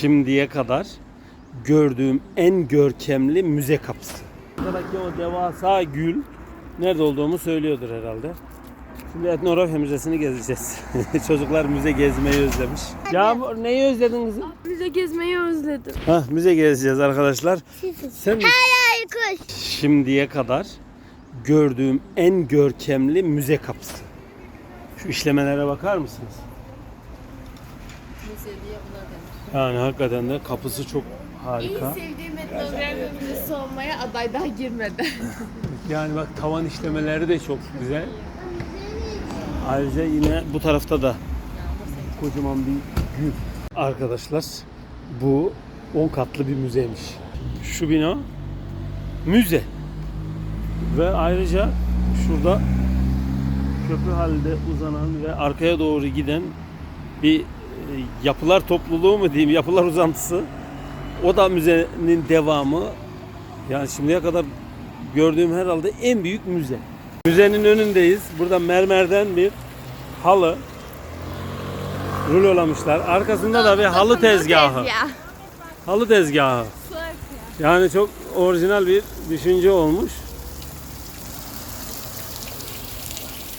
şimdiye kadar gördüğüm en görkemli müze kapısı. Buradaki o devasa gül nerede olduğumu söylüyordur herhalde. Şimdi Etnografya Müzesi'ni gezeceğiz. Çocuklar müze gezmeyi özlemiş. Yağmur neyi özledin kızım? Müze gezmeyi özledim. Hah müze gezeceğiz arkadaşlar. Sen Ay kuş. şimdiye kadar gördüğüm en görkemli müze kapısı. Şu işlemelere bakar mısınız? Yani hakikaten de kapısı çok harika. Sevdiğim etnografya müzesi olmaya aday daha girmedi. Yani bak tavan işlemeleri de çok güzel. Ayrıca yine bu tarafta da kocaman bir gül. Arkadaşlar bu 10 katlı bir müzeymiş. Şu bina müze. Ve ayrıca şurada köprü halinde uzanan ve arkaya doğru giden bir yapılar topluluğu mu diyeyim, yapılar uzantısı. O da müzenin devamı. Yani şimdiye kadar gördüğüm herhalde en büyük müze. Müzenin önündeyiz. Burada mermerden bir halı rulolamışlar. Arkasında da bir halı tezgahı. Halı tezgahı. Yani çok orijinal bir düşünce olmuş.